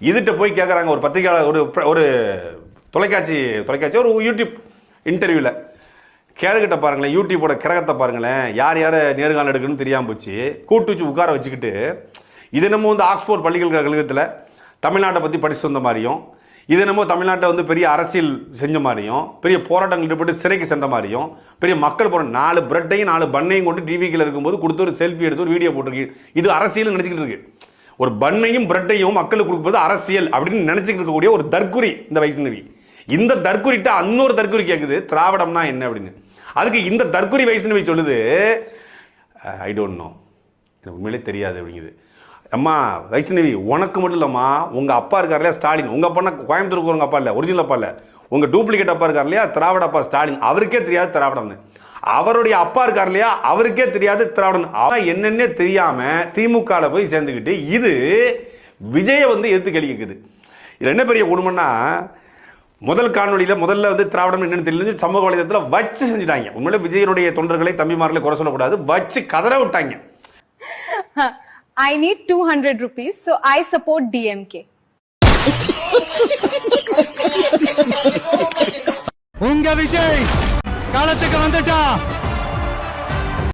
இதுகிட்ட போய் கேட்குறாங்க ஒரு பத்திரிகையாளர் ஒரு ஒரு தொலைக்காட்சி தொலைக்காட்சி ஒரு யூடியூப் இன்டர்வியூவில் கேளுக்கிட்ட பாருங்களேன் யூடியூப்போட கிரகத்தை பாருங்களேன். யார் யார் நேர்காணல் எடுக்கணும்னு தெரியாமல் போச்சு. கூட்டு வச்சு உட்கார வச்சுக்கிட்டு இது நம்ம வந்து ஆக்ஸ்போர்ட் பள்ளிக்கழகத்தில் தமிழ்நாட்டை பற்றி படித்து வந்த மாதிரியும் இது என்னமோ தமிழ்நாட்டை வந்து பெரிய அரசியல் செஞ்ச மாதிரியும் பெரிய போராட்டங்கள் ஈடுபட்டு சிறைக்கு சென்ற மாதிரியும் பெரிய மக்கள் போகிற நாலு பிரெட்டையும் நாலு பண்ணையும் கொண்டு டிவிக்கில் இருக்கும்போது கொடுத்து ஒரு செல்ஃபி எடுத்து ஒரு வீடியோ போட்டிருக்கு. இது அரசியல் நினச்சிக்கிட்டு இருக்குது ஒரு பண்ணையும் பிரெட்டையும் மக்களுக்கு கொடுப்பது அரசியல் அப்படின்னு நினச்சிக்கிட்டு இருக்கக்கூடிய ஒரு தற்குறி இந்த வைஷ்ணவி. இந்த தற்குறிட்ட இன்னொரு தற்குறி கேட்குது திராவிடம்னா என்ன அப்படின்னு. அதுக்கு இந்த தற்குறி வைஷ்ணவி சொல்லுது ஐ டோன்ட் நோ எனக்கு உண்மையிலே தெரியாது அப்படிங்குது. அம்மா வைஷ்ணவி உனக்கு மட்டும் இல்லைம்மா உங்கள் அப்பா இருக்கார் இல்லையா ஸ்டாலின். உங்கள் அப்பா கோயம்புத்தூருக்கு உங்கள் அப்பா இல்லை ஒரிஜினல் அப்பா இல்லை. உங்கள் டூப்ளிகேட் அப்பா இருக்கார் இல்லையா திராவிட அப்பா ஸ்டாலின். அவருக்கே தெரியாது திராவிடம்னு. அவருடைய அப்பா இருக்கார் இல்லையா? அவருக்கே தெரியாது திராவிடன். அவன் என்னன்னே தெரியாமல் திமுகவில் போய் சேர்ந்துக்கிட்டு இது விஜயை வந்து எதிர்த்து கேள்வி கேட்குது இது என்ன பெரிய குடும்பம்னா முதல் காணொளியில் முதல்ல வந்து திராவிடம் என்னன்னு தெரியல சமூக வலைதளத்தில் வச்சு செஞ்சுட்டாங்க. உண்மையில விஜயனுடைய தொண்டர்களை தம்பிமார்களை குறை சொல்லக்கூடாது. வச்சு கதற விட்டாங்க. I need 200 rupees, so I support DMK. உங்க விஜய்! காலத்துக்கு வந்துட்டா.